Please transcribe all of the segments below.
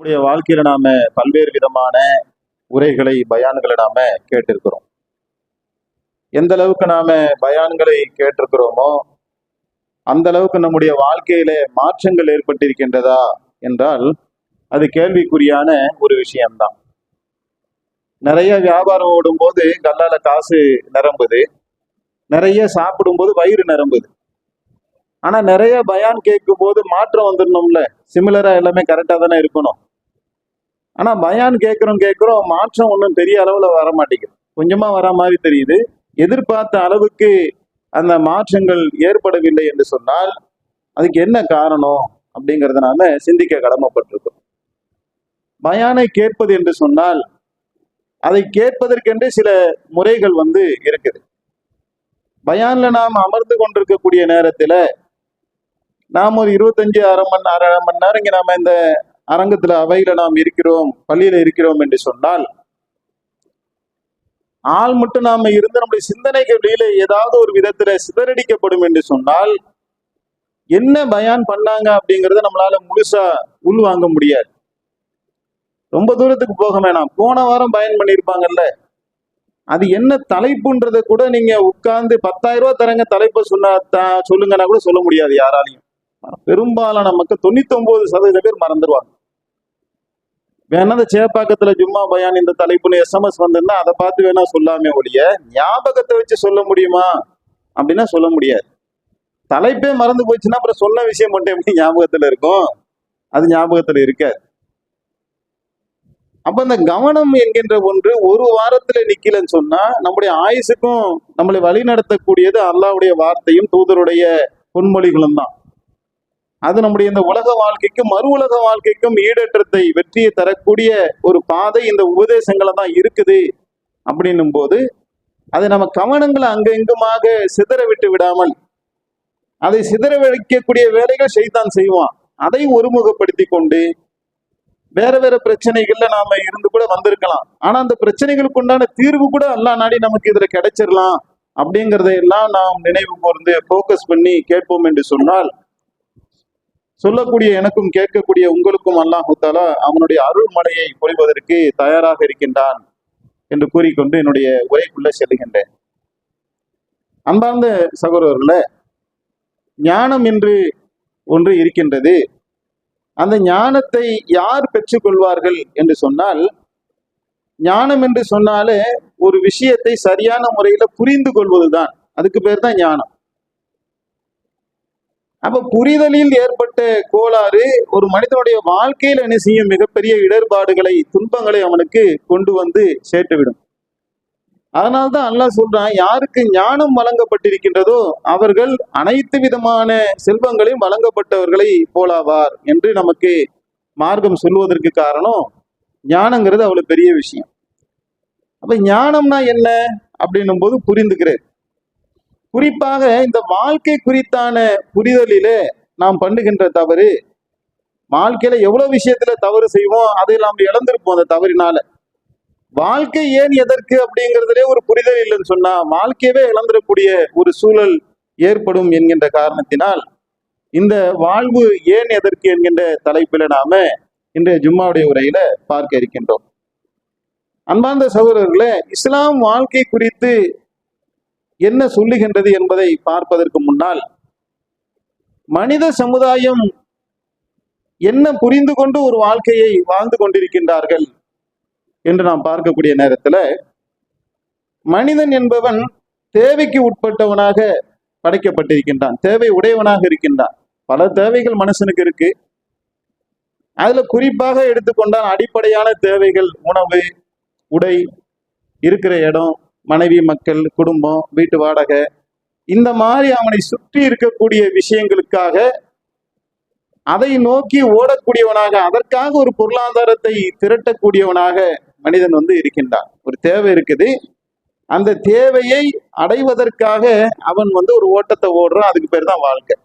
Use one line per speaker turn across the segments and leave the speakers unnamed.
நம்முடைய வாழ்க்கையில நாம பல்வேறு விதமான உரைகளை பயான்களை நாம கேட்டிருக்கிறோம். எந்த அளவுக்கு நாம பயான்களை கேட்டிருக்கிறோமோ அந்த அளவுக்கு நம்முடைய வாழ்க்கையில மாற்றங்கள் ஏற்பட்டிருக்கின்றதா என்றால் அது கேள்விக்குறியான ஒரு விஷயம்தான். நிறைய வியாபாரம் ஓடும்போது கல்லால காசு நிரம்புது. நிறைய சாப்பிடும்போது வயிறு நிரம்புது. ஆனா நிறைய பயான் கேட்கும் போது மாற்றம் வந்துடணும்ல. சிமிலரா எல்லாமே கரெக்டா தானே இருக்கணும். ஆனால் பயான் கேட்குறோம் கேட்குறோம் மாற்றம் ஒன்றும் பெரிய அளவில் வர மாட்டேங்குது. கொஞ்சமாக வர மாதிரி தெரியுது. எதிர்பார்த்த அளவுக்கு அந்த மாற்றங்கள் ஏற்படவில்லை என்று சொன்னால் அதுக்கு என்ன காரணம் அப்படிங்கிறத நாம சிந்திக்க கடமைப்பட்டிருக்கோம். பயானை கேட்பது என்று சொன்னால் அதை கேட்பதற்கென்று சில முறைகள் வந்து இருக்குது. பயான்ல நாம் அமர்ந்து கொண்டிருக்கக்கூடிய நேரத்துல நாம் ஒரு இருபத்தஞ்சு அரை மணி அரை மணி நேரம் இங்கே நாம இந்த அரங்கத்துல அவையில நாம் இருக்கிறோம் பள்ளியில இருக்கிறோம் என்று சொன்னால் ஆள் மட்டும் நாம இருந்து நம்முடைய சிந்தனைக்கு வெளியில ஏதாவது ஒரு விதத்துல சிதறடிக்கப்படும் என்று சொன்னால் என்ன பயான் பண்ணாங்க அப்படிங்கறத நம்மளால முழுசா உள்வாங்க முடியாது. ரொம்ப தூரத்துக்கு போக வேணாம். போன வாரம் பயன் பண்ணியிருப்பாங்கல்ல அது என்ன தலைப்புன்றதை கூட நீங்க உட்கார்ந்து பத்தாயிரம் ரூபாய் தரங்க தலைப்பை சொன்னா சொல்லுங்கன்னா கூட சொல்ல முடியாது யாராலையும். பெரும்பாலான மக்கள் தொண்ணூத்தி ஒன்பது சதவீத பேர் மறந்துடுவாங்க வேணா இந்த சேப்பாக்கத்துல ஜும்மா பயான் இந்த தலைப்புல எஸ்எம்எஸ் வந்திருந்தா அதை பார்த்து வேணா சொல்லாமே ஒழிய ஞாபகத்தை வச்சு சொல்ல முடியுமா? அப்படின்னா சொல்ல முடியாது. தலைப்பே மறந்து போச்சுன்னா அப்புறம் சொன்ன விஷயம் மட்டும் எப்படி ஞாபகத்துல இருக்கும்? அது ஞாபகத்துல இருக்காது. அப்ப இந்த கவனம் என்கின்ற ஒன்று ஒரு வாரத்துல நிக்கலன்னு சொன்னா நம்முடைய ஆயுசுக்கும் நம்மளை வழி நடத்தக்கூடியது அல்லாவுடைய வார்த்தையும் தூதருடைய பொன்மொழிகளும் தான் அது நம்முடைய இந்த உலக வாழ்க்கைக்கும் மறு உலக வாழ்க்கைக்கும் ஈடேற்றத்தை வெற்றியை தரக்கூடிய ஒரு பாதை இந்த உபதேசங்களை தான் இருக்குது அப்படின்னும் போது அதை நம்ம கவனங்களை அங்க இங்குமாக சிதற விட்டு விடாமல் அதை சிதற வைக்கக்கூடிய வேலைகள் செய்தான் செய்வான். அதை ஒருமுகப்படுத்தி கொண்டு வேற வேற பிரச்சனைகள்ல நாம இருந்து கூட வந்திருக்கலாம். ஆனா அந்த பிரச்சனைகளுக்கு உண்டான தீர்வு கூட எல்லா நாடி நமக்கு இதுல கிடைச்சிடலாம் அப்படிங்கறதையெல்லாம் நாம் நினைவு கூர்ந்து ஃபோக்கஸ் பண்ணி கேட்போம் என்று சொன்னால் சொல்லக்கூடிய எனக்கும் கேட்கக்கூடிய உங்களுக்கும் அல்லாஹுத்தாலா அவனுடைய அருள் மலையை பொழிவதற்கு தயாராக இருக்கின்றான் என்று கூறிக்கொண்டு என்னுடைய உரைக்குள்ள செல்லுகின்றேன். அன்பார்ந்த சகோதரர்களே ஞானம் என்று ஒன்று இருக்கின்றது. அந்த ஞானத்தை யார் பெற்றுக்கொள்வார்கள் என்று சொன்னால் ஞானம் என்று சொன்னாலே ஒரு விஷயத்தை சரியான முறையில புரிந்து கொள்வதுதான். அதுக்கு பேர் தான் ஞானம். அப்ப புரிதலில் ஏற்பட்ட கோளாறு ஒரு மனிதனுடைய வாழ்க்கையில் என்ன செய்யும்? மிகப்பெரிய இடர்பாடுகளை துன்பங்களை அவனுக்கு கொண்டு வந்து சேர்த்துவிடும். அதனால்தான் அல்லாஹ் சொல்றான் யாருக்கு ஞானம் வழங்கப்பட்டிருக்கின்றதோ அவர்கள் அனைத்து விதமான செல்வங்களையும் வழங்கப்பட்டவர்களை போலாவார் என்று நமக்கு மார்க்கம் சொல்வதற்கு காரணம் ஞானங்கிறது அவ்வளவு பெரிய விஷயம். அப்ப ஞானம்னா என்ன? அப்படின்னும் போது புரிந்துக்கிறேன் குறிப்பாக இந்த வாழ்க்கை குறித்தான புரிதலிலே நாம் பண்ணுகின்ற தவறு வாழ்க்கையில எவ்வளவு விஷயத்துல தவறு செய்வோம் அதை நாம் இழந்திருப்போம் அந்த தவறினால. வாழ்க்கை ஏன் எதற்கு அப்படிங்கிறதுலே ஒரு புரிதல் இல்லைன்னு சொன்னா வாழ்க்கையவே இழந்துடக்கூடிய ஒரு சூழல் ஏற்படும் என்கின்ற காரணத்தினால் இந்த வாழ்வு ஏன் எதற்கு என்கின்ற தலைப்பில நாம இன்றைய ஜும்மாவுடைய உரையில பார்க்க இருக்கின்றோம். அன்பார்ந்த சகோதரர்களே இஸ்லாம் வாழ்க்கை குறித்து என்ன சொல்லுகின்றது என்பதை பார்ப்பதற்கு முன்னால் மனித சமுதாயம் என்ன புரிந்து கொண்டு ஒரு வாழ்க்கையை வாழ்ந்து கொண்டிருக்கின்றார்கள் என்று நாம் பார்க்கக்கூடிய நேரத்தில் மனிதன் என்பவன் தேவைக்கு உட்பட்டவனாக படைக்கப்பட்டிருக்கின்றான் தேவை உடையவனாக இருக்கின்றான். பல தேவைகள் மனுஷனுக்கு இருக்கு. அதுல குறிப்பாக எடுத்துக்கொண்டால் அடிப்படையான தேவைகள் உணவு உடை இருக்கிற இடம் மனைவி மக்கள் குடும்பம் வீட்டு வாடகை இந்த மாதிரி அவனை சுற்றி இருக்கக்கூடிய விஷயங்களுக்காக அதை நோக்கி ஓடக்கூடியவனாக அதற்காக ஒரு பொருளாதாரத்தை திரட்டக்கூடியவனாக மனிதன் வந்து இருக்கின்றான். ஒரு தேவை இருக்குது. அந்த தேவையை அடைவதற்காக அவன் வந்து ஒரு ஓட்டத்தை ஓடுறான். அதுக்கு பேர் தான் வாழ்க்கை.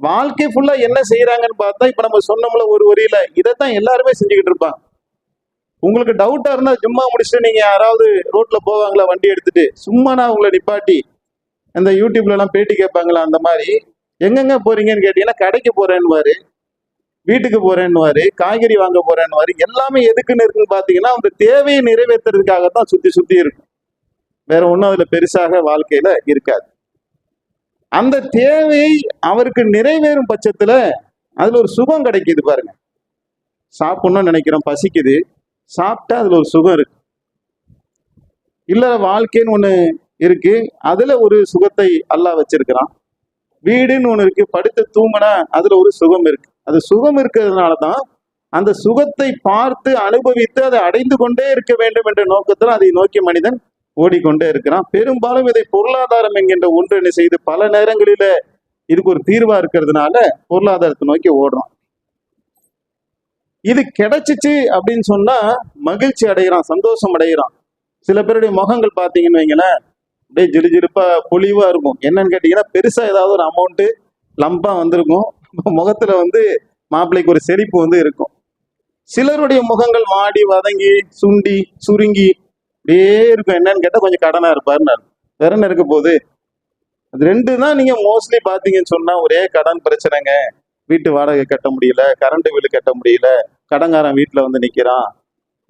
வாழ்க்கை ஃபுல்லா என்ன செய்யறாங்கன்னு பார்த்தா இப்ப நம்ம சொன்னோம்ல ஒரு வரியில இதைத்தான் எல்லாருமே செஞ்சுக்கிட்டு இருப்பாங்க. உங்களுக்கு டவுட்டா இருந்தா சும்மா முடிச்சுட்டு நீங்க யாராவது ரோட்ல போவாங்களா வண்டி எடுத்துட்டு சும்மா நான் உங்களை நிப்பாட்டி அந்த யூடியூப்ல எல்லாம் பேட்டி கேட்பாங்களா அந்த மாதிரி எங்கெங்க போறீங்கன்னு கேட்டீங்கன்னா கடைக்கு போறேன்னு வீட்டுக்கு போறேன்னுவாரு காய்கறி வாங்க போறேன்னுவாரு எல்லாமே எதுக்குன்னு இருக்குன்னு பாத்தீங்கன்னா அந்த தேவையை நிறைவேற்றுறதுக்காக தான் சுத்தி சுத்தி இருக்கும். வேற ஒன்றும் அதுல பெருசாக வாழ்க்கையில இருக்காது. அந்த தேவை அவருக்கு நிறைவேறும் பட்சத்துல அதுல ஒரு சுகம் கிடைக்குது பாருங்க. சாப்பிடணும்னு நினைக்கிறோம் பசிக்குது. சாப்பிட்டா அதுல ஒரு சுகம் இருக்கு. இல்ல வாழ்க்கைன்னு ஒண்ணு இருக்கு. அதுல ஒரு சுகத்தை அல்லாஹ் வச்சிருக்கிறான். வீடுன்னு ஒண்ணு இருக்கு. படுத்து தூங்கினா அதுல ஒரு சுகம் இருக்கு. அது சுகம் இருக்கிறதுனால தான் அந்த சுகத்தை பார்த்து அனுபவித்து அதை அடைந்து கொண்டே இருக்க வேண்டும் என்ற நோக்கத்தில் அதை நோக்கி மனிதன் ஓடிக்கொண்டே இருக்கிறான். பெரும்பாலும் இதை பொருளாதாரம் என்கின்ற ஒன்று என்ன செய்து பல நேரங்களில இதுக்கு ஒரு தீர்வா இருக்கிறதுனால பொருளாதாரத்தை நோக்கி ஓடுறான். இது கிடைச்சிச்சு அப்படின்னு சொன்னா மகிழ்ச்சி அடைகிறான் சந்தோஷம் அடைகிறான். சில பேருடைய முகங்கள் பார்த்தீங்கன்னு வைங்களேன் அப்படியே ஜிலுஜிலுப்பா பொலிவா இருக்கும். என்னன்னு கேட்டீங்கன்னா பெருசா ஏதாவது ஒரு அமௌண்ட் லம்பா வந்திருக்கும். முகத்துல வந்து மாப்பிள்ளைக்கு ஒரு செழிப்பு வந்து இருக்கும். சிலருடைய முகங்கள் வாடி வதங்கி சுண்டி சுருங்கி அப்படியே இருக்கும். என்னன்னு கேட்டா கொஞ்சம் கடனா இருப்பாரு நான். வேற என்ன இருக்க போகுது? அது ரெண்டு தான் நீங்க மோஸ்ட்லி பாத்தீங்கன்னு சொன்னா ஒரே கடன் பிரச்சனைங்க. வீட்டு வாடகை கட்ட முடியல கரண்ட் பில்லு கட்ட முடியல கடங்காரன் வீட்டில் வந்து நிற்கிறான்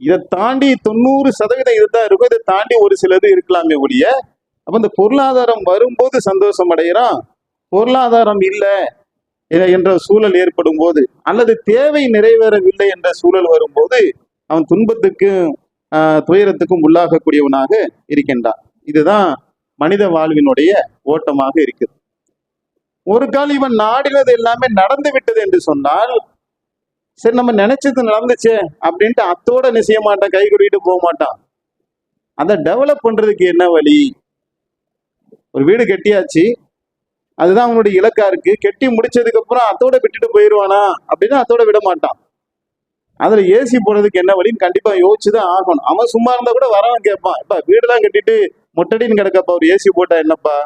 இதை தாண்டி தொண்ணூறு சதவீதம் இதுதான் இருக்கும். இதை தாண்டி ஒரு சிலது இருக்கலாமே ஒழிய அப்போ இந்த பொருளாதாரம் வரும்போது சந்தோஷம் அடைகிறான் பொருளாதாரம் இல்லை என்ற சூழல் ஏற்படும் போது அல்லது தேவை நிறைவேறவில்லை என்ற சூழல் வரும்போது அவன் துன்பத்துக்கும் துயரத்துக்கும் உள்ளாகக்கூடியவனாக இருக்கின்றான். இதுதான் மனித வாழ்வினுடைய ஓட்டமாக இருக்குது. ஒரு கால் இவன் நாடினது எல்லாமே நடந்து விட்டது என்று சொன்னால் சரி நம்ம நினைச்சது நடந்துச்சே அப்படின்ட்டு அத்தோட என்ன செய்ய மாட்டான் கை கூட்டிட்டு போக மாட்டான். அதை டெவலப் பண்றதுக்கு என்ன வழி? ஒரு வீடு கட்டியாச்சு. அதுதான் அவனுடைய இலக்கா இருக்கு. கெட்டி முடிச்சதுக்கு அப்புறம் அத்தோட விட்டுட்டு போயிடுவானா அப்படின்னா அத்தோட விட மாட்டான். அதுல ஏசி போடுறதுக்கு என்ன வழின்னு கண்டிப்பா யோசிச்சுதான் ஆகணும். அவன் சும்மா இருந்தா கூட வரவன் கேட்பான் இப்ப வீடுலாம் கட்டிட்டு மொட்டடின்னு கிடக்கப்பா ஒரு ஏசி போட்டா என்னப்பா?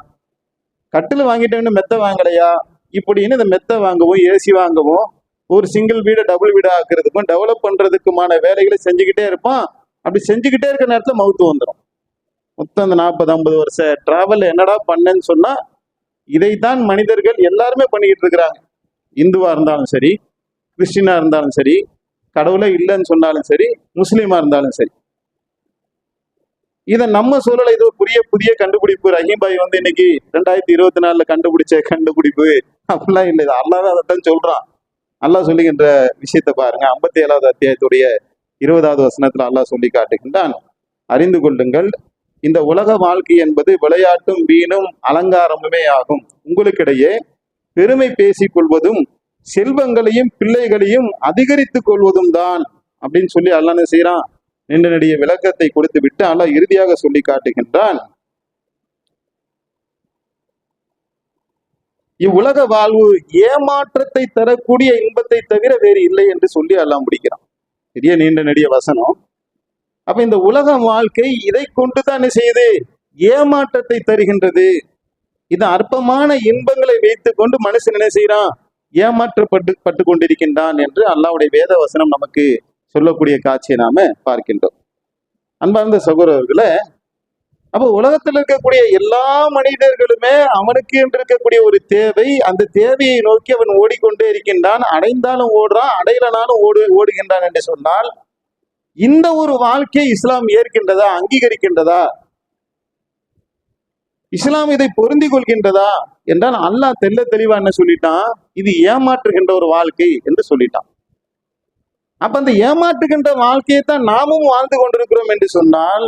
கட்டில் வாங்கிட்டோம்னு மெத்த வாங்கலையா? இப்படின்னு இந்த மெத்த வாங்கவும் ஏசி வாங்கவும் ஒரு சிங்கிள் வீடை டபுள் வீடாக ஆக்குறதுக்கும் டெவலப் பண்ணுறதுக்குமான வேலைகளை செஞ்சுக்கிட்டே இருப்பான். அப்படி செஞ்சுக்கிட்டே இருக்க நேரத்தில் மவுத்து வந்துடும் மொத்தம் அந்த நாற்பது ஐம்பது வருஷ ட்ராவல் என்னடா பண்ணேன்னு சொன்னால் இதைத்தான் மனிதர்கள் எல்லாருமே பண்ணிக்கிட்டு இருக்கிறாங்க. இந்துவாக இருந்தாலும் சரி கிறிஸ்டினாக இருந்தாலும் சரி கடவுளே இல்லைன்னு சொன்னாலும் சரி முஸ்லீமாக இருந்தாலும் சரி. இதை நம்ம சூழலை இது புதிய புதிய கண்டுபிடிப்பு. ரஹீம்பாய் வந்து இன்னைக்கு ரெண்டாயிரத்தி இருபத்தி நாலுல கண்டுபிடிச்ச கண்டுபிடிப்பு அப்படிலாம் இல்லை. இது அல்லாத அதைத்தான் சொல்றான். அல்லாஹ் சொல்லுகின்ற விஷயத்தை பாருங்க. ஐம்பத்தி ஏழாவது அத்தியாயத்துடைய இருபதாவது வசனத்துல அல்லாஹ் சொல்லி காட்டுகின்றான். அறிந்து கொள்ளுங்கள் இந்த உலக வாழ்க்கை என்பது விளையாட்டும் வீணும் அலங்காரமுமே ஆகும். உங்களுக்கிடையே பெருமை பேசிக் கொள்வதும் செல்வங்களையும் பிள்ளைகளையும் அதிகரித்துக் கொள்வதும் தான் அப்படின்னு சொல்லி அல்லான்னு செய்யறான் நீண்ட நெடிய விளக்கத்தை கொடுத்து விட்டு அல்லாஹ் இறுதியாக சொல்லி காட்டுகின்றான். இவ்வுலக வாழ்வு ஏமாற்றத்தை தரக்கூடிய இன்பத்தை தவிர வேறு இல்லை என்று சொல்லி அல்லாஹ் முடிக்கிறான். பெரிய நீண்ட நெடிய வசனம். அப்ப இந்த உலக வாழ்க்கை இதை கொண்டுதான் என்ன செய்யுது ஏமாற்றத்தை தருகின்றது. இது அற்பமான இன்பங்களை வைத்துக் கொண்டு மனுஷன் என்ன செய்யறான் ஏமாற்றப்பட்டு பட்டு கொண்டிருக்கின்றான் என்று அல்லாவுடைய வேத வசனம் நமக்கு சொல்லக்கூடிய காட்சியை நாம பார்க்கின்றோம். அன்பார்ந்த சகோதரர்களை அப்போ உலகத்தில் இருக்கக்கூடிய எல்லா மனிதர்களுமே அவனுக்கு என்று இருக்கக்கூடிய ஒரு தேவை அந்த தேவையை நோக்கி அவன் ஓடிக்கொண்டே இருக்கின்றான் அடைந்தாலும் ஓடுறான் அடையலனாலும் ஓடு ஓடுகின்றான் என்று சொன்னால் இந்த ஒரு வாழ்க்கையை இஸ்லாம் ஏற்கின்றதா அங்கீகரிக்கின்றதா? இஸ்லாம் இதை பொருந்தி கொள்கின்றதா? என்றால் அல்லாஹ் தெல்ல தெளிவா என்ன சொல்லிட்டான்? இது ஏமாற்றுகின்ற ஒரு வாழ்க்கை என்று சொல்லிட்டான். அப்ப அந்த ஏமாற்றுகின்ற வாழ்க்கையை தான் நாமும் வாழ்ந்து கொண்டிருக்கிறோம் என்று சொன்னால்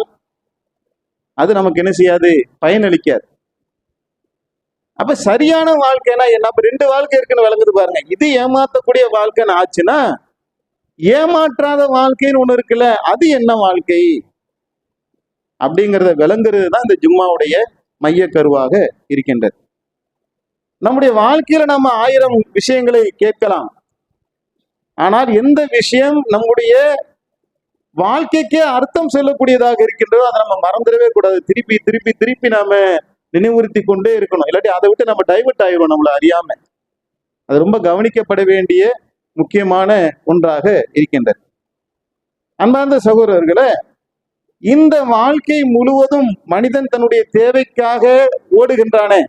அது நமக்கு என்ன செய்யாது? பயனளிக்காது. அப்ப சரியான வாழ்க்கைனா என்ன? அப்ப ரெண்டு வாழ்க்கை இருக்குன்னு விளங்குது பாருங்க. இது ஏமாத்தக்கூடிய வாழ்க்கைன்னு ஆச்சுன்னா ஏமாற்றாத வாழ்க்கைன்னு ஒண்ணு இருக்குல்ல அது என்ன வாழ்க்கை? அப்படிங்கிறத விளங்குறது தான் இந்த ஜும்மாவுடைய மைய கருவாக இருக்கின்றது. நம்முடைய வாழ்க்கையில நம்ம ஆயிரம் விஷயங்களை கேட்கலாம். ஆனால் எந்த விஷயம் நம்முடைய வாழ்க்கைக்கே அர்த்தம் சொல்லக்கூடியதாக இருக்கின்றதோ அதை நம்ம மறந்துடவே கூடாது. திருப்பி திருப்பி திருப்பி நாம நினைவுறுத்தி கொண்டே இருக்கணும். இல்லாட்டி அதை விட்டு நம்ம டைவர்ட் ஆயிடும் நம்மள அறியாம. அது ரொம்ப கவனிக்கப்பட வேண்டிய முக்கியமான ஒன்றாக இருக்கின்றது. அன்பார்ந்த சகோதரர்களே இந்த வாழ்க்கை முழுவதும் மனிதன் தன்னுடைய தேவைக்காக ஓடுகின்றானே.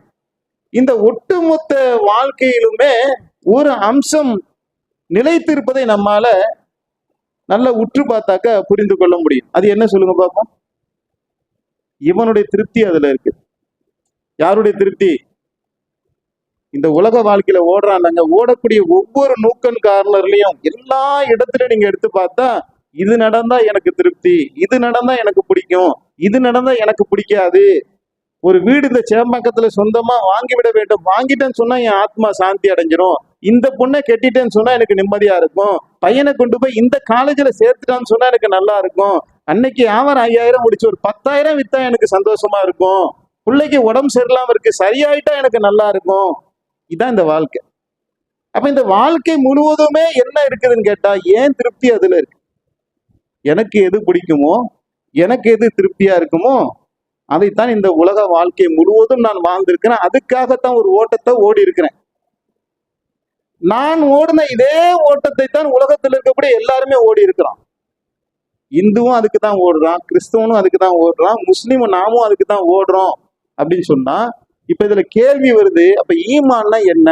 இந்த ஒட்டுமொத்த வாழ்க்கையிலுமே ஒரு அம்சம் நிலைத்து இருப்பதை நம்மால நல்ல உற்று பார்த்தாக்க புரிந்து கொள்ள முடியும். அது என்ன சொல்லுங்க பாப்போம் இவனுடைய திருப்தி அதுல இருக்கு. யாருடைய திருப்தி? இந்த உலக வாழ்க்கையில ஓடுறாங்க ஓடக்கூடிய ஒவ்வொரு நூக்கன் கார்னர்லயும் எல்லா இடத்துலயும் நீங்க எடுத்து பார்த்தா இது நடந்தா எனக்கு திருப்தி இது நடந்தா எனக்கு பிடிக்கும் இது நடந்தா எனக்கு பிடிக்காது. ஒரு வீடு இந்த சேம்பாக்கத்துல சொந்தமா வாங்கி விட வேண்டும். வாங்கிட்டேன்னு சொன்னா என் ஆத்மா சாந்தி அடைஞ்சிரும். இந்த பொண்ணை கெட்டிட்டேன்னு சொன்னா எனக்கு நிம்மதியா இருக்கும். பையனை கொண்டு போய் இந்த காலேஜ்ல சேர்த்துட்டான்னு சொன்னா எனக்கு நல்லா இருக்கும். அன்னைக்கு வியாபாரம் ஐயாயிரம் முடிச்சு ஒரு பத்தாயிரம் வித்தா எனக்கு சந்தோஷமா இருக்கும். பிள்ளைக்கு உடம்பு சரியில்லாம இருக்கு சரியாயிட்டா எனக்கு நல்லா இருக்கும். இதான் இந்த வாழ்க்கை. அப்ப இந்த வாழ்க்கை முழுவதுமே என்ன இருக்குதுன்னு கேட்டா ஏன் திருப்தி அதுல இருக்கு? எனக்கு எது பிடிக்குமோ எனக்கு எது திருப்தியா இருக்குமோ அதைத்தான் இந்த உலக வாழ்க்கை முழுவதும் நான் வாழ்ந்திருக்கிறேன். அதுக்காகத்தான் ஒரு ஓட்டத்தை ஓடி இருக்கிறேன் நான் ஓடின இதே ஓட்டத்தை தான் உலகத்தில் இருக்கக்கூடிய எல்லாருமே ஓடி இருக்கிறான். இந்துவும் அதுக்கு தான் ஓடுறான் கிறிஸ்தவனும் அதுக்கு தான் ஓடுறான் முஸ்லீமும் நாமும் அதுக்கு தான் ஓடுறோம் அப்படின்னு சொன்னா இப்ப இதுல கேள்வி வருது அப்ப ஈமான்னா என்ன?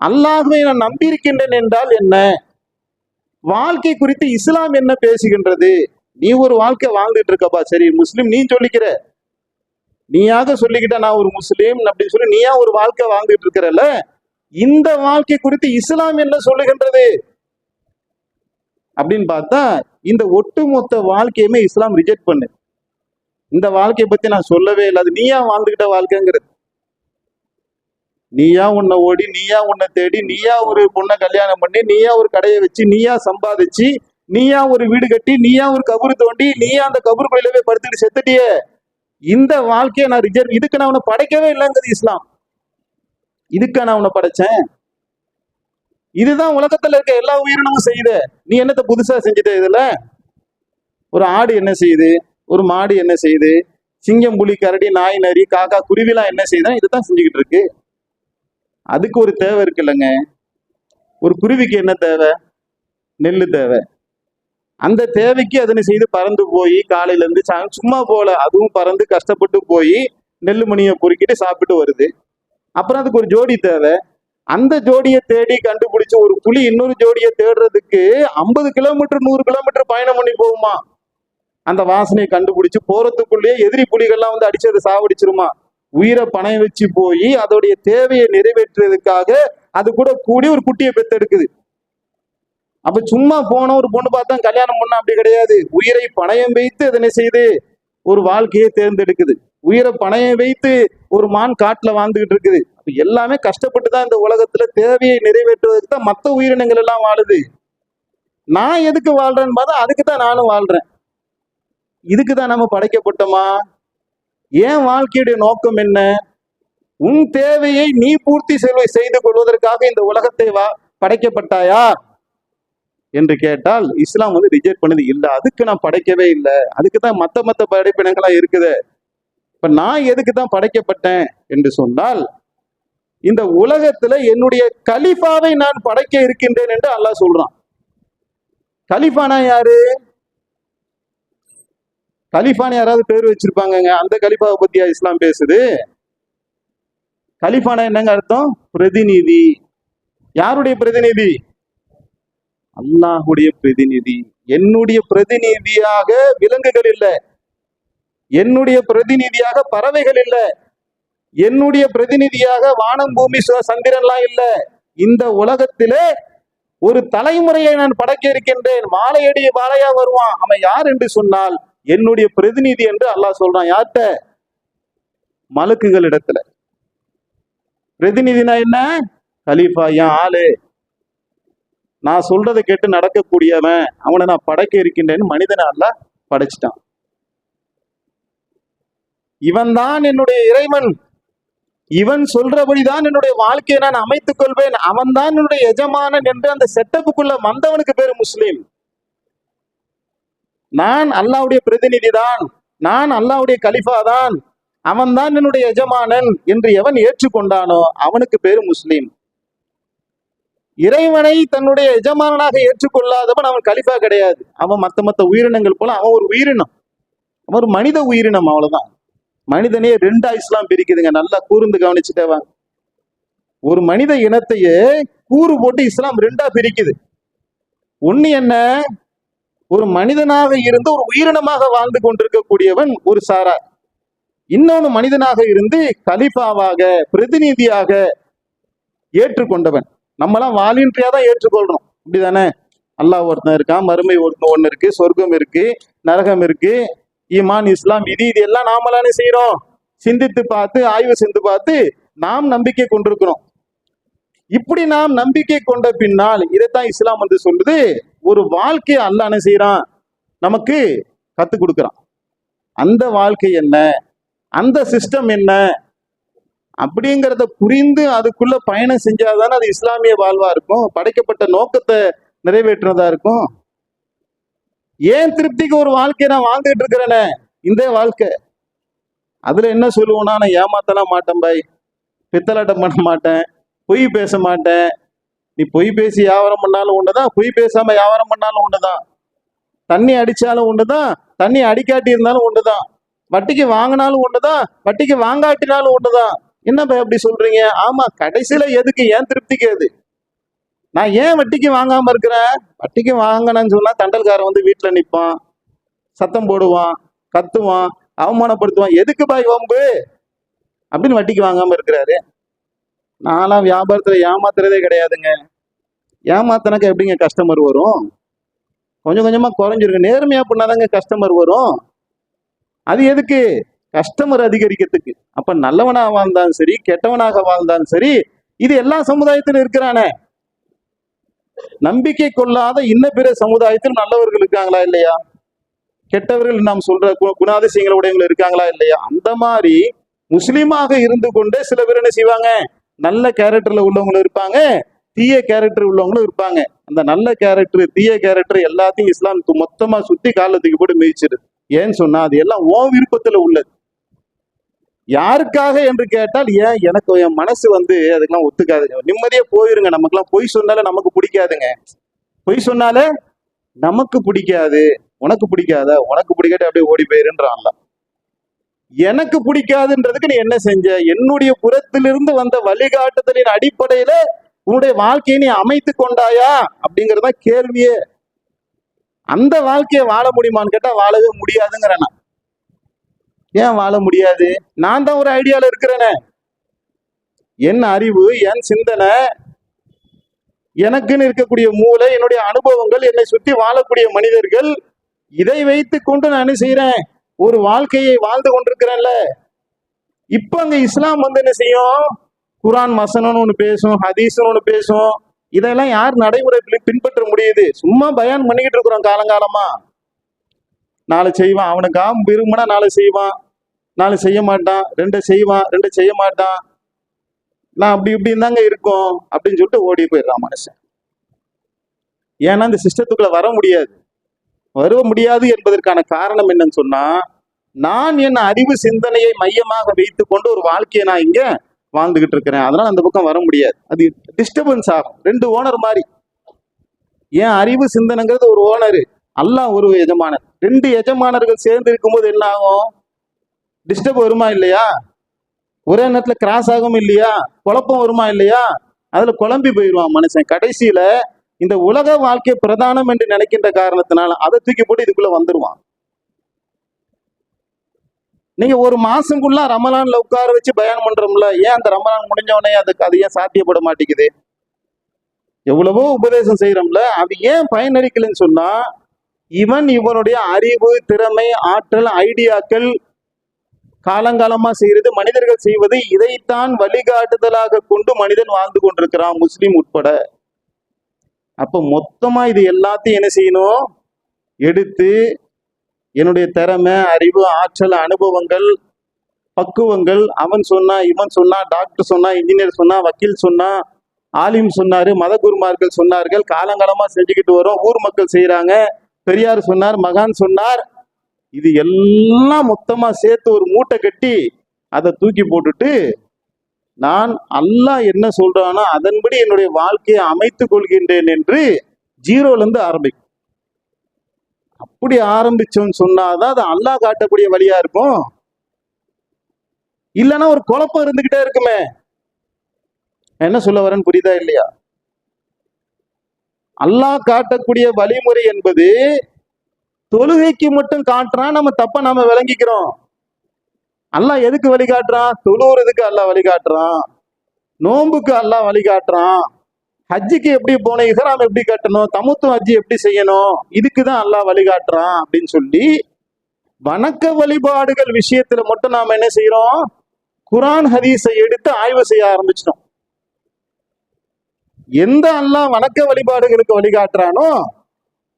அல்லாஹுவை நான் நம்பியிருக்கின்றேன் என்றால் என்ன? வாழ்க்கை குறித்து இஸ்லாம் என்ன பேசுகின்றது? நீ ஒரு வாழ்க்கை வாழ்ந்துட்டு இருக்கப்பா சரி முஸ்லீம் நீ சொல்லிக்கிற. நீயாக சொல்லிக்கிட்ட நான் ஒரு முஸ்லீம் அப்படின்னு சொல்லி நீயா ஒரு வாழ்க்கை வாழ்ந்துட்டு இருக்கிறல்ல? இந்த வாழ்க்கை குறித்து இஸ்லாம் என்ன சொல்லுகின்றது? அப்படின்னு பார்த்தா இந்த ஒட்டுமொத்த வாழ்க்கையுமே இஸ்லாம் ரிஜெக்ட் பண்ணு. இந்த வாழ்க்கையை பத்தி நான் சொல்லவே இல்லை. அது நீயா வாழ்ந்துகிட்ட வாழ்க்கைங்கிறது. நீயா உன்னை ஓடி நீயா உன்னை தேடி நீயா ஒரு பொண்ணை கல்யாணம் பண்ணி நீயா ஒரு கடையை வச்சு நீயா சம்பாதிச்சு நீயா ஒரு வீடு கட்டி நீயா ஒரு கபரு தோண்டி நீயா அந்த கபரு பயிலவே படுத்துட்டு செத்துட்டியே. இந்த வாழ்க்கையை நான் ரிஜெக்ட் இதுக்கு நான் உன்னை படைக்கவே இல்லைங்கிறது இஸ்லாம். இதுக்கா நான் உன்னை படைச்சேன்? இதுதான் உலகத்துல இருக்க எல்லா உயிரினமும் செய்யுது. நீ என்னத்த புதுசா செஞ்சுட்ட இதுல? ஒரு ஆடு என்ன செய்யுது? ஒரு மாடு என்ன செய்யுது? சிங்கம் புலி கரடி நாய் நரி காக்கா குருவிலாம் என்ன செய்யுதுன்னா இதுதான் செஞ்சுக்கிட்டு இருக்கு. அதுக்கு ஒரு தேவை இருக்குல்லங்க ஒரு குருவிக்கு என்ன தேவை? நெல் தேவை. அந்த தேவைக்கு அதனை செய்து பறந்து போய் காலையில இருந்து சும்மா போல அதுவும் பறந்து கஷ்டப்பட்டு போய் நெல் மணியை பொறுக்கிட்டு சாப்பிட்டு வருது. அப்புறம் அதுக்கு ஒரு ஜோடி தேவை. அந்த ஜோடியை தேடி கண்டுபிடிச்சு ஒரு புலி இன்னொரு ஜோடியை தேடுறதுக்கு ஐம்பது கிலோமீட்டர் நூறு கிலோமீட்டர் பயணம் பண்ணி போகுமா? அந்த வாசனையை கண்டுபிடிச்சு போறதுக்குள்ளேயே எதிரி புலிகள்லாம் வந்து அடிச்சு அதை சாவடிச்சிருமா? உயிரை பணம் வச்சு போய் அதோடைய தேவையை நிறைவேற்றுறதுக்காக அது கூட கூடி ஒரு குட்டியை பெத்தெடுக்குது. அப்ப சும்மா போன ஒரு பொண்ணு பார்த்தா கல்யாணம் பண்ண அப்படி கிடையாது. உயிரை பணயம் வைத்து அதனை செய்து ஒரு வாழ்க்கையை தேர்ந்தெடுக்குது. உயிரை பணையம் வைத்து ஒரு மான் காட்டுல வாழ்ந்துகிட்டு இருக்குது. அப்ப எல்லாமே கஷ்டப்பட்டு தான் இந்த உலகத்துல தேவையை நிறைவேற்றுவதற்கு தான் மற்ற உயிரினங்கள் எல்லாம் வாழுது. நான் எதுக்கு வாழ்றேன்னு பார்த்தா அதுக்கு தான் நானும் வாழ்றேன். இதுக்கு தான் நம்ம படைக்கப்பட்டோமா? ஏன் வாழ்க்கையுடைய நோக்கம் என்ன? உன் தேவையை நீ பூர்த்தி செல்வை செய்து கொள்வதற்காக இந்த உலகத்தை வா படைக்கப்பட்டாயா? என்று கேட்டால் இஸ்லாம் வந்து ரிஜெக்ட் பண்ணது இல்லை. அதுக்கு நான் படைக்கவே இல்லை. அதுக்கு தான் மற்ற மற்ற படைப்பினங்களா இருக்குது. இப்ப நான் எதுக்கு தான் படைக்கப்பட்டேன் என்று சொன்னால் இந்த உலகத்துல என்னுடைய கலிஃபாவை நான் படைக்க இருக்கின்றேன் என்று அல்லாஹ் சொல்றான். கலிஃபானா யாரு? கலிஃபான்னு யாராவது பேர் வச்சிருப்பாங்கங்க. அந்த கலிஃபாவை பத்தியா இஸ்லாம் பேசுது? கலிஃபானா என்னங்க அர்த்தம்? பிரதிநிதி. யாருடைய பிரதிநிதி? அல்லாஹுடைய பிரதிநிதி. என்னுடைய பிரதிநிதியாக விலங்குகள் இல்லை. என்னுடைய பிரதிநிதியாக பறவைகள் இல்ல. என்னுடைய பிரதிநிதியாக வானம் பூமி சந்திரன்லாம் இல்ல. இந்த உலகத்திலே ஒரு தலைமுறையை நான் படைக்க இருக்கின்றேன். மாலையடி மாலையா வருவான். அவன் யார் என்று சொன்னால் என்னுடைய பிரதிநிதி என்று அல்லாஹ் சொல்றான். யார்கிட்ட? மலக்குகள் இடத்துல பிரதிநிதினா என்ன? கலீஃபா என் ஆளு. நான் சொல்றதை கேட்டு நடக்கக்கூடியவன். அவனை நான் படைக்க இருக்கின்றேன்னு மனிதனை அல்ல படைச்சிட்டான். இவன் தான் என்னுடைய இறைவன். இவன் சொல்றபடிதான் என்னுடைய வாழ்க்கையை நான் அமைத்துக் கொள்வேன். அவன் தான் என்னுடைய எஜமானன் என்று அந்த செட்டப்புக்குள்ள வந்தவனுக்கு பேரு முஸ்லீம். நான் அல்லாவுடைய பிரதிநிதி தான் நான் அல்லாவுடைய கலிஃபா தான் அவன் தான் என்னுடைய எஜமானன் என்று எவன் ஏற்றுக்கொண்டானோ அவனுக்கு பேரு முஸ்லீம். இறைவனை தன்னுடைய எஜமானனாக ஏற்றுக்கொள்ளாதவன் அவன் கலிஃபா கிடையாது. அவன் மத்த மத்த உயிரினங்கள் போல அவன் ஒரு உயிரினம். அவன் ஒரு மனித உயிரினம் அவ்வளவுதான். மனிதனே ரெண்டா இஸ்லாம் பிரிக்குதுங்க. நல்லா கூர்ந்து கவனிச்சுட்டே வாங்க. ஒரு மனித இனத்தையே கூறு போட்டு இஸ்லாம் ரெண்டா பிரிக்குது. ஒண்ணு என்ன? ஒரு மனிதனாக இருந்து ஒரு உயிரினமாக வாழ்ந்து கொண்டிருக்கக்கூடியவன் ஒரு சாரா. இன்னொன்னு மனிதனாக இருந்து கலிஃபாவாக பிரதிநிதியாக ஏற்றுக்கொண்டவன். நம்மலாம் வாலின்றியா தான் ஏற்றுக்கொள்றோம். அப்படிதானே அல்லாஹ் ஒருத்தன் இருக்கான் மறுமை ஒருத்தன் ஒன்று இருக்கு சொர்க்கம் இருக்கு நரகம் இருக்கு. ஈமான் இஸ்லாம் இது இது எல்லாம் நாமளானே செய்யறோம் சிந்தித்து பார்த்து ஆய்வு செஞ்சு பார்த்து நாம் நம்பிக்கை கொண்டிருக்கிறோம். இப்படி நாம் நம்பிக்கை கொண்ட பின்னால் இதைத்தான் இஸ்லாம் வந்து சொல்லுது ஒரு வாழ்க்கையை அல்லாஹ் செய்யறான் நமக்கு கத்து கொடுக்குறான். அந்த வாழ்க்கை என்ன? அந்த சிஸ்டம் என்ன? அப்படிங்கிறத புரிந்து அதுக்குள்ள பயணம் செஞ்சாதானே அது இஸ்லாமிய வாழ்வா இருக்கும்? படைக்கப்பட்ட நோக்கத்தை நிறைவேற்றுறதா இருக்கும்? ஏன் திருப்திக்கு ஒரு வாழ்க்கையை நான் வாழ்ந்துட்டு இருக்கிறேனே? இந்த வாழ்க்கை. அதுல என்ன சொல்லுவோம்னா நான் ஏமாத்தலாம் மாட்டேன் பாய். பித்தலாட்டம் பண்ண மாட்டேன். பொய் பேச மாட்டேன். நீ பொய் பேசி வியாபாரம் பண்ணாலும் ஒண்ணுதான் பொய் பேசாம வியாபாரம் பண்ணாலும் ஒண்ணுதான் தண்ணி அடிச்சாலும் ஒண்ணுதான் தண்ணி அடிக்காட்டி இருந்தாலும் ஒண்ணுதான் வட்டிக்கு வாங்கினாலும் ஒண்ணுதான் வட்டிக்கு வாங்காட்டினாலும் ஒண்ணுதான் என்ன பை அப்படி சொல்றீங்க? ஆமா கடைசியில எதுக்கு? ஏன் திருப்திக்கு எது? நான் ஏன் வட்டிக்கு வாங்காம இருக்கிறேன் வட்டிக்கு வாங்கினேன்னு சொன்னா தண்டல்காரன் வந்து வீட்டுல நிப்பான். சத்தம் போடுவான் கத்துவான் அவமானப்படுத்துவான். எதுக்கு பாய் வம்பு? அப்படின்னு வட்டிக்கு வாங்காம இருக்கிறாரு. நான்லாம் வியாபாரத்துல ஏமாத்துறதே கிடையாதுங்க. ஏமாத்தினாக்க எப்படிங்க கஸ்டமர் வரும்? கொஞ்சம் கொஞ்சமா குறைஞ்சிருக்கு. நேர்மையா பண்ணாதாங்க கஸ்டமர் வரும். அது எதுக்கு? கஸ்டமர் அதிகரிக்கிறதுக்கு. அப்ப நல்லவனாக வாழ்ந்தாலும் சரி கெட்டவனாக வாழ்ந்தாலும் சரி இது எல்லா சமுதாயத்திலும் இருக்கிறானே. நம்பிக்கை கொள்ளாத இன்ன பிற சமுதாயத்தில் நல்லவர்கள் இருக்காங்களா இல்லையா? கெட்டவர்கள் நாம் சொல்ற கு- குணாதிசயங்கள் உடையவங்க இருக்காங்களா இல்லையா? அந்த மாதிரி முஸ்லீமாக இருந்து கொண்டே சில பேர் என்ன செய்வாங்க? நல்ல கேரக்டர்ல உள்ளவங்களும் இருப்பாங்க தீய கேரக்டர் உள்ளவங்களும் இருப்பாங்க. அந்த நல்ல கேரக்டர் தீய கேரக்டர் எல்லாத்தையும் இஸ்லாம் மொத்தமா சுத்தி காலத்துக்கு போட்டு மிதிச்சிருது. ஏன்னு சொன்னா அது எல்லாம் ஓ விருப்பத்துல உள்ளது. யாருக்காக என்று கேட்டால் ஏன் எனக்கு என் மனசு வந்து அதுக்கெல்லாம் ஒத்துக்காதுங்க நிம்மதியா போயிருங்க நமக்குலாம் பொய் சொன்னாலே நமக்கு பிடிக்காதுங்க. பொய் சொன்னாலே நமக்கு பிடிக்காது. உனக்கு பிடிக்காத உனக்கு பிடிக்காட்டி அப்படியே ஓடி போயிருன்றான்ல. எனக்கு பிடிக்காதுன்றதுக்கு நீ என்ன செஞ்ச? என்னுடைய புறத்திலிருந்து வந்த வழிகாட்டுதலின் அடிப்படையில உன்னுடைய வாழ்க்கையை நீ அமைத்து கொண்டாயா? அப்படிங்கறதான் கேள்வியே. அந்த வாழ்க்கையை வாழ முடியுமான்னு கேட்டா வாழவே முடியாதுங்கிறேன் நான். ஏன் வாழ முடியாது? நான் தான் ஒரு ஐடியால இருக்கிறேனே. என் அறிவு என் சிந்தனை எனக்குன்னு இருக்கக்கூடிய மூளை என்னுடைய அனுபவங்கள் என்னை சுத்தி வாழக்கூடிய மனிதர்கள் இதை வைத்து கொண்டு நான் என்ன செய்யறேன் ஒரு வாழ்க்கையை வாழ்ந்து கொண்டிருக்கிறேன்ல. இப்ப அங்க இஸ்லாம் வந்து என்ன செய்யும்? குரான் வசனம்னு ஒண்ணு பேசும் ஹதீஸ்னு ஒண்ணு பேசும். இதெல்லாம் யார் நடைமுறை பின்பற்ற முடியுது? சும்மா பயான் பண்ணிக்கிட்டு இருக்கிறோம் காலங்காலமா. நாளை செய்வான் அவனுக்கு விரும்பினா நாளை செய்வான். நாலு செய்ய மாட்டான் ரெண்டை செய்வான் ரெண்டை செய்ய மாட்டான். நான் அப்படி இப்படின்னு தாங்க இருக்கும் அப்படின்னு சொல்லிட்டு ஓடி போயிடுறான் மனுஷன். ஏன்னா இந்த சிஸ்டத்துக்குள்ள வர முடியாது. வர முடியாது என்பதற்கான காரணம் என்னன்னு சொன்னா நான் என் அறிவு சிந்தனையை மையமாக வைத்து கொண்டு ஒரு வாழ்க்கையை நான் இங்க வாழ்ந்துகிட்டு இருக்கிறேன். அதனால அந்த பக்கம் வர முடியாது. அது டிஸ்டர்பன்ஸ் ஆகும். ரெண்டு ஓனர் மாதிரி ஏன் அறிவு சிந்தனைங்கிறது ஒரு ஓனர்? அல்லாஹ் ஒரு எஜமானர் ரெண்டு எஜமானர்கள் சேர்ந்து இருக்கும்போது என்ன ஆகும்? டிஸ்டர்ப் வருமா இல்லையா? ஒரே நேரத்துல கிராஸ் ஆகும் இல்லையா? குழப்பம் வருமா இல்லையா? அதுல குழம்பி போயிடுவான் மனுஷன். கடைசியில இந்த உலக வாழ்க்கை பிரதானம் என்று நினைக்கின்ற காரணத்தினால அதை தூக்கி போட்டு இதுக்குள்ள வந்துருவான். நீங்க ஒரு மாசம்குள்ள ரமலான்ல உட்கார வச்சு பயணம் பண்றோம்ல ஏன் அந்த ரமலான் முடிஞ்ச உடனே அதுக்கு அது ஏன் சாத்தியப்பட மாட்டேங்குது? எவ்வளவோ உபதேசம் செய்யறோம்ல அது ஏன் பயனளிக்கலைன்னு சொன்னா இவன் இவனுடைய அறிவு திறமை ஆற்றல் ஐடியாக்கள் காலங்காலமா செய்யறது மனிதர்கள் செய்வது இதைத்தான் வழிகாட்டுதலாக கொண்டு மனிதன் வாழ்ந்து கொண்டிருக்கிறான் முஸ்லீம் உட்பட. அப்ப மொத்தமா இது எல்லாத்தையும் என்ன செய்யணும்? எடுத்து என்னுடைய திறமை அறிவு ஆற்றல் அனுபவங்கள் பக்குவங்கள் அவன் சொன்னா இவன் சொன்னா டாக்டர் சொன்னா இன்ஜினியர் சொன்னா வக்கீல் சொன்னா ஆலிம் சொன்னாரு மதகுருமார்கள் சொன்னார்கள் காலங்காலமா செஞ்சுக்கிட்டு வரோம் ஊர் மக்கள் செய்யறாங்க பெரியார் சொன்னார் மகான் சொன்னார் இது எல்லாம் மொத்தமா சேர்த்து ஒரு மூட்டை கட்டி அதை தூக்கி போட்டுட்டு நான் அல்லாஹ் என்ன சொல்றானோ அதன்படி என்னுடைய வாழ்க்கையை அமைத்துக் கொள்கின்றேன் என்று ஜீரோல இருந்து ஆரம்பிக்கும். அப்படி ஆரம்பிச்சோம்னு சொன்னாதான் அது அல்லாஹ் காட்டக்கூடிய வழியா இருக்கும். இல்லைன்னா ஒரு குழப்பம் இருந்துகிட்டே இருக்குமே. என்ன சொல்ல வரேன்னு புரியுதா இல்லையா? அல்லாஹ் காட்டக்கூடிய வழிமுறை என்பது தொழுகைக்கு மட்டும் காட்டுறான் நம்ம தப்ப நாம விளங்கிக்கிறோம். அல்லாஹ் எதுக்கு வழிகாட்டுறான்? தொழுவுறதுக்கு அல்லாஹ் வழிகாட்டுறான். நோன்புக்கு அல்லாஹ் வழிகாட்டுறான். ஹஜ்ஜுக்கு எப்படி போன இஹராம் எப்படி கட்டணும் தமுத்து ஹஜ்ஜி எப்படி செய்யணும் இதுக்கு தான் அல்லாஹ் வழிகாட்டுறான் அப்படின்னு சொல்லி வணக்க வழிபாடுகள் விஷயத்துல மட்டும் நாம என்ன செய்யறோம்? குரான் ஹதீஸை எடுத்து ஆய்வு செய்ய ஆரம்பிச்சிட்டோம். எந்த அல்லாஹ் வணக்க வழிபாடுகளுக்கு வழிகாட்டுறானோ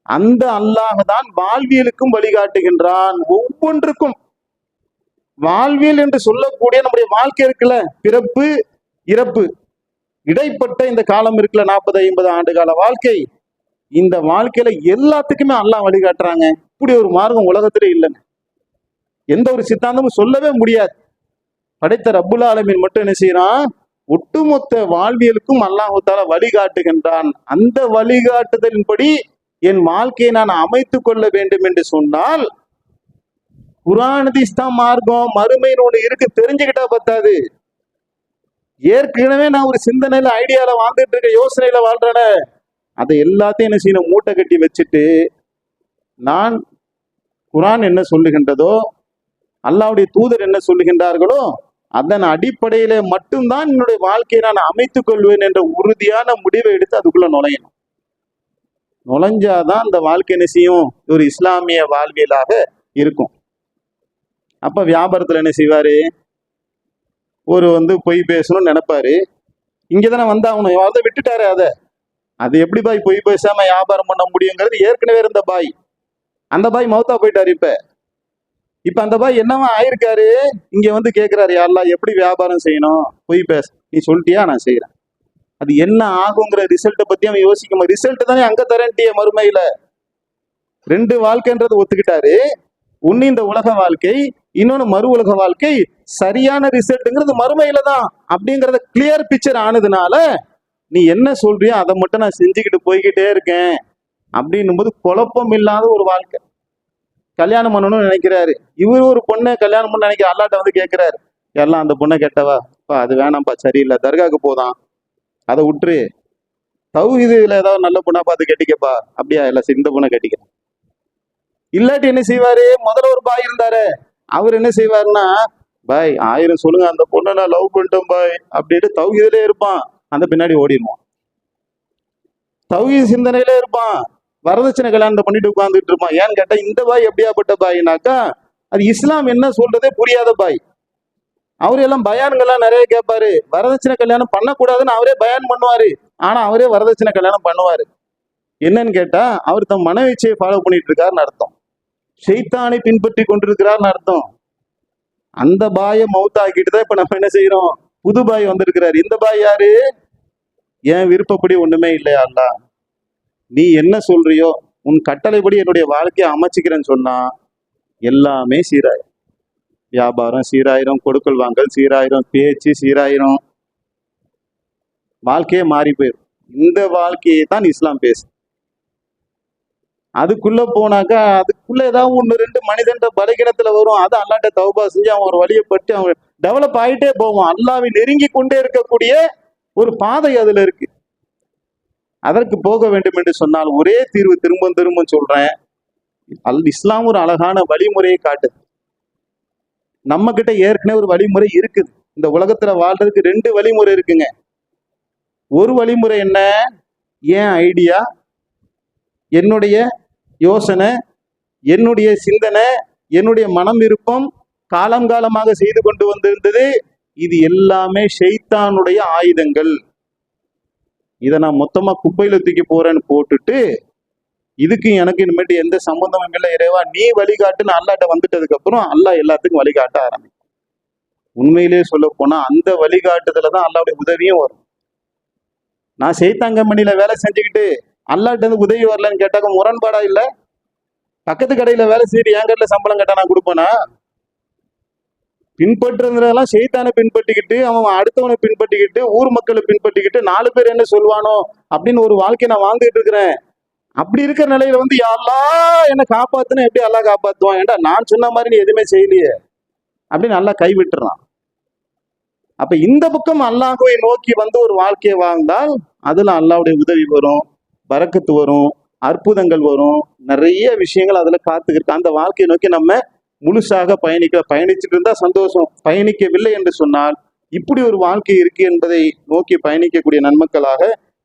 அந்த அல்லாஹ் தான் வாழ்வியலுக்கும் வழிகாட்டுகின்றான். ஒவ்வொன்றுக்கும் வாழ்வியல் என்று சொல்லக்கூடிய நம்முடைய வாழ்க்கை இருக்குல்ல? பிறப்பு இறப்பு. இடைப்பட்ட இந்த காலம் இருக்குல்ல நாற்பது ஐம்பது ஆண்டு கால வாழ்க்கை. இந்த வாழ்க்கையில எல்லாத்துக்குமே அல்லாஹ் வழிகாட்டுறாங்க. இப்படி ஒரு மார்க்கம் உலகத்திலே இல்லைங்க எந்த ஒரு சித்தாந்தமும் சொல்லவே முடியாது. படைத்த ரப்புல் ஆலமின் மட்டும் என்ன செய்யறான்? ஒட்டுமொத்த வாழ்வியலுக்கும் அல்லாஹால வழிகாட்டுகின்றான். அந்த வழிகாட்டுதலின்படி என் வாழ்க்கையை நான் அமைத்து கொள்ள வேண்டும் என்று சொன்னால் குரானதிஸ் தான் மார்க்கம் மறுமைன்னு ஒண்ணு இருக்கு தெரிஞ்சுக்கிட்டா பத்தாது. ஏற்கனவே நான் ஒரு சிந்தனையில ஐடியால வாழ்ந்துட்டு இருக்க யோசனையில வாழ்றேன. அதை எல்லாத்தையும் என்ன செய்யணும் மூட்டை கட்டி வச்சுட்டு நான் குரான் என்ன சொல்லுகின்றதோ அல்லாவுடைய தூதர் என்ன சொல்லுகின்றார்களோ அதன் அடிப்படையில மட்டும்தான் என்னுடைய வாழ்க்கையை நான் அமைத்துக் கொள்வேன் என்ற உறுதியான முடிவை எடுத்து அதுக்குள்ள நுழையணும். நுழைஞ்சாதான் அந்த வாழ்க்கை என்ன செய்யும்? ஒரு இஸ்லாமிய வாழ்வியலாக இருக்கும். அப்ப வியாபாரத்துல என்ன செய்வாரு? ஒரு வந்து பொய் பேசணும்னு நினைப்பாரு. இங்கதானே வந்தாகணும் அதை விட்டுட்டாரு அதை. அது எப்படி பாய் பொய் பேசாம வியாபாரம் பண்ண முடியுங்கிறது ஏற்கனவே இருந்த பாய். அந்த பாய் மௌத்தா போயிட்டாரு இப்ப. இப்ப அந்த பாய் என்னவா ஆயிருக்காரு? இங்க வந்து கேக்குறாரு யாரெல்லாம் எப்படி வியாபாரம் செய்யணும்? பொய் பேச நீ சொல்லிட்டியா? நான் செய்யறேன் அது என்ன ஆகுங்கிற ரிசல்ட்டை பத்தி அவன் யோசிக்கும் ரிசல்ட் தானே அங்க தரண்டிய மறுமையில. ரெண்டு வாழ்க்கைன்றது ஒத்துக்கிட்டாரு. ஒன்னு இந்த உலக வாழ்க்கை இன்னொன்னு மறு உலக வாழ்க்கை. சரியான ரிசல்ட்டுங்கிறது மறுமையில தான் அப்படிங்கறத கிளியர் பிக்சர் ஆனதுனால நீ என்ன சொல்றியோ அதை மட்டும் நான் செஞ்சுக்கிட்டு போய்கிட்டே இருக்கேன் அப்படின்னும் போது குழப்பம் இல்லாத ஒரு வாழ்க்கை. கல்யாணம் பண்ணணும்னு நினைக்கிறாரு. இவர் ஒரு பொண்ணை கல்யாணம் பண்ண நினைக்கிற அல்லாட்ட வந்து கேட்கிறாரு எல்லாம் அந்த பொண்ணை கேட்டவா? அப்பா அது வேணாம்ப்பா சரியில்லை தர்காவுக்கு போதான். அதை விட்டுரு. தௌஹீதுல ஏதாவது நல்ல பொண்ணா பார்த்து கட்டிக்கப்பா. அப்படியா? இல்ல சிந்த இந்த பொண்ணை கட்டிக்க. இல்லாட்டி என்ன செய்வாரு? முதல்ல ஒரு பாய் இருந்தாரு. அவர் என்ன செய்வாருன்னா பாய் ஆயிரம் சொல்லுங்க. அந்த பொண்ணை நான் லவ் பண்ணிட்டோம் பாய். அப்படின்ட்டு தௌஹீதுலே இருப்பான். அந்த பின்னாடி ஓடிடுவான். தௌஹீத் சிந்தனையிலே இருப்பான். வரதட்சணை கல்யாணத்தை பண்ணிட்டு உட்காந்துட்டு இருப்பான். ஏன்னு கேட்டா இந்த பாய் எப்படியாப்பட்ட பாய்னாக்கா அது இஸ்லாம் என்ன சொல்றதே புரியாத பாய். அவரு எல்லாம் பயான்கள்லாம் நிறைய கேட்பாரு. வரதட்சணை கல்யாணம் பண்ணக்கூடாதுன்னு அவரே பயான் பண்ணுவாரு. ஆனா அவரே வரதட்சணை கல்யாணம் பண்ணுவாரு. என்னன்னு கேட்டா அவர் தம் மனவீச்சையை ஃபாலோ பண்ணிட்டு இருக்காருன்னு அர்த்தம். ஷெய்தானை பின்பற்றி கொண்டிருக்கிறார்னு அர்த்தம். அந்த பாயை மவுத்தாக்கிட்டு தான் இப்ப நம்ம என்ன செய்யறோம் புது பாய் வந்திருக்கிறாரு. இந்த பாய் யாரு? என் விருப்பப்படி ஒண்ணுமே இல்லையா அல்லா? நீ என்ன சொல்றியோ உன் கட்டளைப்படி என்னுடைய வாழ்க்கையை அமைச்சிக்கிறேன்னு சொன்னா எல்லாமே சீராயிரும் வியாபாரம் சீராயிரம் கொடுக்கல் வாங்கல் சீராயிரம் பேச்சு சீராயிரம் வாழ்க்கையே மாறி போயிடும் இந்த வாழ்க்கையை தான் இஸ்லாம் பேசு அதுக்குள்ள போனாக்கா அதுக்குள்ள ஏதாவது ஒன்று ரெண்டு மனிதன்ற பலகீனத்துல வரும். அதை அல்லாட்ட தௌபா செஞ்சு அவன் ஒரு வழியை பட்டு அவன் டெவலப் ஆகிட்டே போவோம் அல்லாவை நெருங்கி கொண்டே இருக்கக்கூடிய ஒரு பாதை அதுல இருக்கு. அதற்கு போக வேண்டும் என்று சொன்னால் ஒரே தீர்வு திரும்ப திரும்ப சொல்றேன். அல் இஸ்லாம் ஒரு அழகான வழிமுறையை காட்டுது. நம்ம கிட்ட ஏற்கனவே ஒரு வழிமுறை இருக்குது. இந்த உலகத்துல வாழ்றதுக்கு ரெண்டு வழிமுறை இருக்குங்க. ஒரு வழிமுறை என்ன? ஏன் ஐடியா? என்னுடைய யோசனை என்னுடைய சிந்தனை என்னுடைய மனம் விருப்பம் காலம் காலமாக செய்து கொண்டு வந்திருந்தது. இது எல்லாமே ஷெய்தானுடைய ஆயுதங்கள். இதை நான் மொத்தமா குப்பையில தூக்கி போறேன்னு போட்டுட்டு இதுக்கு எனக்கு இனிமேட்டு எந்த சம்பந்தமும் இல்லை இறைவா நீ வழிகாட்டுன்னு அல்லாட்ட வந்துட்டதுக்கு அப்புறம் அல்லாஹ் எல்லாத்துக்கும் வழிகாட்ட ஆரம்பிக்கும். உண்மையிலேயே சொல்ல போனா அந்த வழிகாட்டுதல தான் அல்லாவுடைய உதவியும் வரும். நான் செய்தாங்கம்பனியில வேலை செஞ்சுக்கிட்டு அல்லாட்ட இருந்து உதவி வரலன்னு கேட்டாக்க முரண்பாடா இல்ல? பக்கத்து கடையில வேலை செய்து என் கடையில சம்பளம் கேட்டா நான் கொடுப்பேனா? பின்பற்றுறதுலாம் செய்தானை பின்பற்றிக்கிட்டு அவன் அடுத்தவனை பின்பற்றிக்கிட்டு ஊர் மக்களை பின்பற்றிக்கிட்டு நாலு பேர் என்ன சொல்லுவானோ அப்படின்னு ஒரு வாழ்க்கையை நான் வாழ்ந்துட்டு இருக்கிறேன். அப்படி இருக்கிற நிலையில வந்து எல்லா என்னை காப்பாத்துனா எப்படி எல்லாம் காப்பாத்துவான்? ஏன்டா நான் சொன்ன மாதிரி நீ எதுவுமே செய்யலையே? அப்படின்னு நல்லா கைவிட்டுறான் அப்ப இந்த பக்கம் அல்லாஹுவை நோக்கி வந்து ஒரு வாழ்க்கையை வாழ்ந்தால் அதுல அல்லாவுடைய உதவி வரும் பறக்கத்து வரும் அற்புதங்கள் வரும் நிறைய விஷயங்கள் அதுல காத்துக்கிருக்கு அந்த வாழ்க்கையை நோக்கி நம்ம முழுசாக பயணிக்க பயணிச்சுட்டு இருந்தா சந்தோஷம். பயணிக்கவில்லை என்று சொன்னால் இப்படி ஒரு வாழ்க்கை இருக்கு என்பதை நோக்கி பயணிக்கக்கூடிய நன்மக்களாக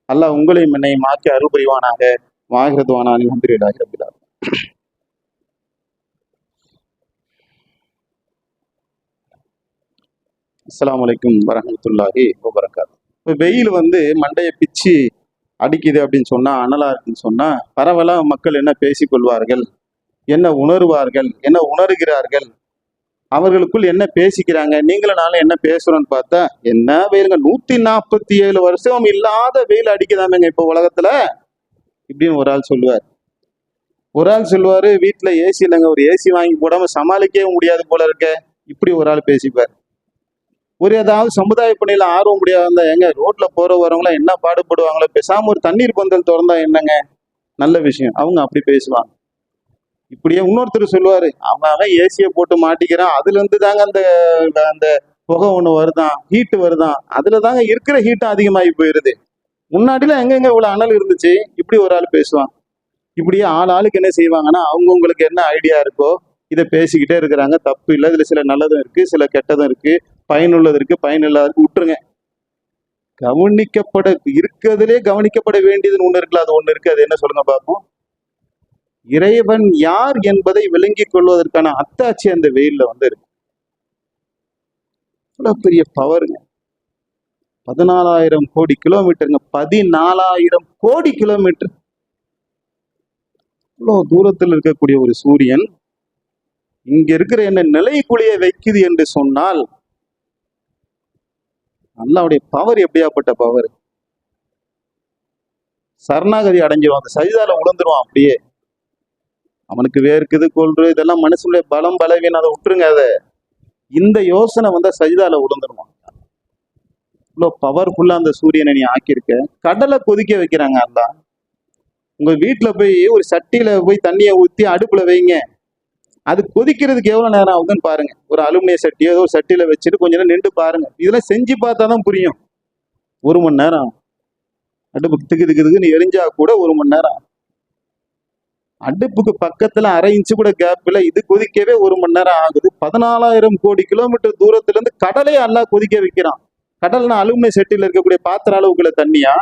அல்லாஹ் உங்களையும் என்னையும் மாற்றி அருள் புரிவானாக வாகிறதுவானானி மந்திரிடாக இருக்கிறார் அஸ்லாம் வலைக்கும் வரமத்துல்லாஹி வபரகாத். இப்போ வெயில் வந்து மண்டையை பிச்சு அடிக்குது அப்படின்னு சொன்னா அனலா இருக்குன்னு சொன்னா பரவலா மக்கள் என்ன பேசிக்கொள்வார்கள் என்ன உணர்வார்கள்? என்ன உணர்கிறார்கள்? அவர்களுக்குள் என்ன பேசிக்கிறாங்க? நீங்களும் நானும் என்ன பேசுறோம்னு பார்த்தா என்ன வெயிலுங்க நூத்தி நாற்பத்தி ஏழு வருஷம் இல்லாத வெயில் அடிக்குதாமேங்க இப்போ உலகத்துல. இப்படியும் ஒரு ஆள் சொல்லுவார். ஒரு ஆள் சொல்லுவார் வீட்டில் ஏசி இல்லைங்க ஒரு ஏசி வாங்கி போடாமல் சமாளிக்கவே முடியாது போல இருக்க இப்படி ஒரு ஆள் பேசிப்பார். ஒரு ஏதாவது சமுதாய பணியில் ஆர்வம் முடியாத இருந்தால் எங்க ரோட்டில் போகிற வரவங்களாம் என்ன பாடுபடுவாங்களோ பேசாமல் ஒரு தண்ணீர் பந்தல் திறந்தா என்னங்க? நல்ல விஷயம். அவங்க அப்படி பேசுவாங்க. இப்படியே இன்னொருத்தர் சொல்லுவார் அவன் அவன் ஏசியை போட்டு மாட்டிக்கிறான் அதுலேருந்து தாங்க அந்த அந்த புகை ஒன்று வருதான் ஹீட்டு வருதான். அதில் தாங்க இருக்கிற ஹீட்டும் அதிகமாகி போயிருது. முன்னாடிலாம் எங்க எங்க இவ்வளவு அனல் இருந்துச்சு? இப்படி ஒரு ஆள் பேசுவாங்க இப்படியே ஆள் ஆளுக்கு என்ன செய்வாங்கன்னா அவங்கவுங்களுக்கு என்ன ஐடியா இருக்கோ இதை பேசிக்கிட்டே இருக்கிறாங்க. தப்பு இல்லை. இதுல சில நல்லதும் இருக்கு சில கெட்டதும் இருக்கு. பயனுள்ளது இருக்கு. பயனில்லாதது விட்டுருங்க. கவனிக்கப்பட இருக்கிறதுலே கவனிக்கப்பட வேண்டியதுன்னு ஒண்ணு இருக்குல்ல? அது ஒண்ணு இருக்கு. அது என்ன சொல்லுங்க பார்ப்போம் இறைவன் யார் என்பதை விளங்கிக் கொள்வதற்கான அத்தாட்சி அந்த வெயில்ல வந்து இருக்கு. பெரிய பவருங்க பதினாலாயிரம் கோடி கிலோமீட்டருங்க. பதினாலாயிரம் கோடி கிலோமீட்டர். இவ்வளவு தூரத்தில் இருக்கக்கூடிய ஒரு சூரியன் இங்க இருக்கிற என்ன நிலைக்குழிய வைக்குது என்று சொன்னால் அல்லாவுடைய பவர் எப்படியாப்பட்ட பவர் சரணாகதி அடைஞ்சிரும். அந்த சஜிதால உழந்துருவான் அப்படியே. அவனுக்கு வேர்க்குது கொள்று இதெல்லாம் மனுஷனுடைய பலம் பலவீனம் அதை விட்டுருங்க அதை. இந்த யோசனை வந்து சஜிதால உழந்துருவான் இவ்வளோ பவர்ஃபுல்லா அந்த சூரியனை நீ ஆக்கியிருக்க. கடலை கொதிக்க வைக்கிறாங்க அல்லா உங்க வீட்டில் போய் ஒரு சட்டியில போய் தண்ணியை ஊற்றி அடுப்புல வைங்க. அது கொதிக்கிறதுக்கு எவ்வளோ நேரம் ஆகுதுன்னு பாருங்க. ஒரு அலுமினிய சட்டியோ ஏதோ ஒரு சட்டியில வச்சுட்டு கொஞ்ச நேரம் நின்று பாருங்க. இதெல்லாம் செஞ்சு பார்த்தா தான் புரியும். ஒரு மணி நேரம் ஆகும். அடுப்பு திக்கு திக்குதுக்குன்னு எரிஞ்சா கூட ஒரு மணி நேரம் ஆகும். அடுப்புக்கு பக்கத்துல அரை இன்ச்சு கூட கேப் இல்லை. இது கொதிக்கவே ஒரு மணி நேரம் ஆகுது. பதினாலாயிரம் கோடி கிலோமீட்டர் தூரத்துல இருந்து கடலே அல்லா கொதிக்க வைக்கிறான். கடல்னா அலுமினிய செட்டில் இருக்கக்கூடிய பாத்திர அளவுக்குள்ள தண்ணியா?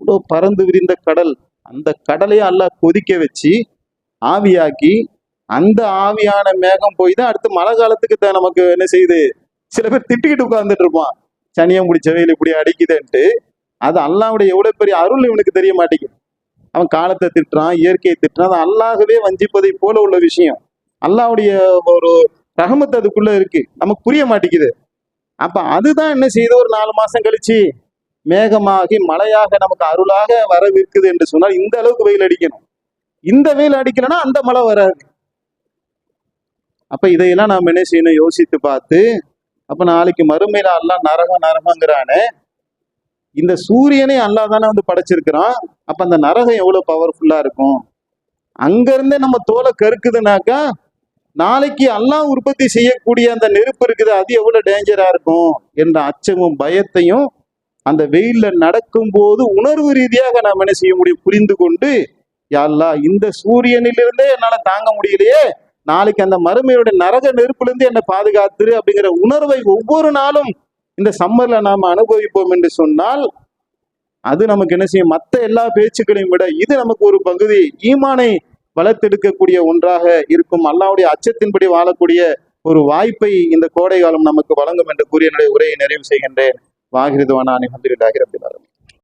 இவ்வளோ பறந்து விரிந்த கடல். அந்த கடலையே அல்லாஹ் கொதிக்க வச்சு ஆவியாக்கி அந்த ஆவியான மேகம் போய் தான் அடுத்து மழை காலத்துக்கு தான் நமக்கு என்ன செய்யுது? சில பேர் திட்டிக்கிட்டு உட்காந்துட்டு இருப்பான். சனியம் பிடிச்ச வெயில் இப்படி அடிக்குதுன்ட்டு. அது அல்லாவுடைய எவ்வளவு பெரிய அருள் இவனுக்கு தெரிய மாட்டேங்குது. அவன் காலத்தை திட்டுறான் இயற்கையை திட்டுறான். அது அல்லாஹவே வஞ்சிப்பதை போல உள்ள விஷயம். அல்லாவுடைய ஒரு ரகமத்து அதுக்குள்ள இருக்கு. நமக்கு புரிய மாட்டேங்குது. அப்ப அதுதான் என்ன செய்யுது ஒரு நாலு மாசம் கழிச்சு மேகமாகி மழையாக நமக்கு அருளாக வரவிருக்குது என்று சொன்னால் இந்த அளவுக்கு வெயில் அடிக்கணும். இந்த வெயில் அடிக்கலன்னா அந்த மழை வராது. அப்ப இதையெல்லாம் நாம் என்ன செய்யணும்? யோசித்து பார்த்து அப்ப நாளைக்கு மறுமையில அல்லா நரகம் நரகங்கிறானே இந்த சூரியனை அல்லா தானே வந்து படைச்சிருக்கிறான் அப்ப அந்த நரகம் எவ்வளவு பவர்ஃபுல்லா இருக்கும்? அங்கிருந்தே நம்ம தோலை கருக்குதுனாக்கா நாளைக்கு எல்லாம் உற்பத்தி செய்யக்கூடிய அந்த நெருப்பு இருக்குது அது எவ்வளவு டேஞ்சரா இருக்கும் என்ற அச்சமும் பயத்தையும் அந்த வெயில்ல நடக்கும்போது உணர்வு ரீதியாக நாம் என்ன செய்ய முடியும்? புரிந்து கொண்டு யாழ்லா இந்த சூரியனிலிருந்தே என்னால தாங்க முடியலையே. நாளைக்கு அந்த மறுமையோட நரக நெருப்புல இருந்து என்னை பாதுகாத்துரு அப்படிங்கிற உணர்வை ஒவ்வொரு நாளும் இந்த சம்மர்ல நாம் அனுபவிப்போம் என்று சொன்னால் அது நமக்கு என்ன செய்யும்? மற்ற எல்லா பேச்சுக்களையும் விட இது நமக்கு ஒரு பகுதி. ஈமானை வளர்த்தெடுக்கக்கூடிய ஒன்றாக இருக்கும் அல்லாவுடைய அச்சத்தின்படி வாழக்கூடிய ஒரு வாய்ப்பை இந்த கோடை காலம் நமக்கு வழங்கும் என்று கூறிய என்னுடைய உரையை நிறைவு செய்கின்றேன். வாகிருதுவானா அலமதுல்லாஹி ரபில் ஆலமீன்.